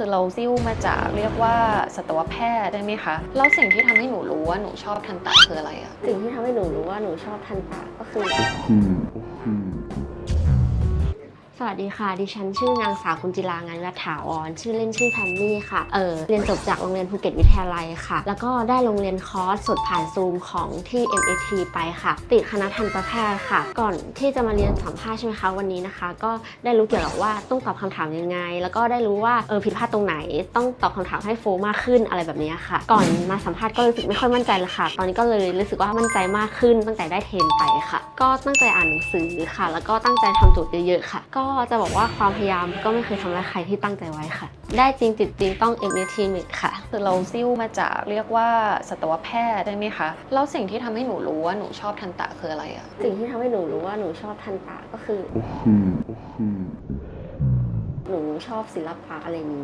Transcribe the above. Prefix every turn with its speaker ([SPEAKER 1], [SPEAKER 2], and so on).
[SPEAKER 1] คือเราซิ่วมาจากเรียกว่าสัตวแพทย์ได้ไหมคะแล้วสิ่งที่ทำให้หนูรู้ว่าหนูชอบทันตะคืออะไรอะ
[SPEAKER 2] สิ่งที่ทำให้หนูรู้ว่าหนูชอบทันตะก็คือ สวัสดีค่ะ ดิฉันชื่อนางสาวกุญจิลางานวัฒาวรชื่อเล่นชื่อแพมมี่ค่ะ เออเรียนจบจากโรงเรียนภูเก็ตวิทยาลัยค่ะ แล้วก็ได้โรงเรียนคอร์สสดผ่านซูมของที่ MAT ไปค่ะ ติดคณะทันตแพทย์ค่ะ ก่อนที่จะมาเรียนสัมภาษณ์ใช่ไหมคะวันนี้นะคะ ก็ได้รู้เกี่ยวกับว่าต้องตอบคำถามยังไง แล้วก็ได้รู้ว่าเออผิดพลาดตรงไหน ต้องตอบคำถามให้โฟล์มากขึ้นอะไรแบบนี้ค่ะ ก่อนมาสัมภาษณ์ก็รู้สึกไม่ค่อยมั่นใจเลยค่ะ ตอนนี้ก็เลยรู้สึกว่ามั่นใจมากขึ้นตั้งแต่ได้เทรนไปค่ะ ก็ตั้งใจอ่านหนังสือค่ะ แล้วก็ตั้งใจทำโจทย์เยอะๆค่ะ ก็จะบอกว่าความพยายามก็ไม่เคยทำร้ายใครที่ตั้งใจไว้ค่ะ ได้จริงติดจริงต้อง MAT หนึ่งค่ะ
[SPEAKER 1] คือเราซิ่วมาจากเรียกว่าสัตวแพทย์ได้ไหมคะ แล้วสิ่งที่ทำให้หนูรู้ว่าหนูชอบทันตะคืออะไรอะ
[SPEAKER 2] สิ่งที่ทำให้หนูรู้ว่าหนูชอบทันตะก็คือ หนูชอบศิลปะอะไรอย่างนี้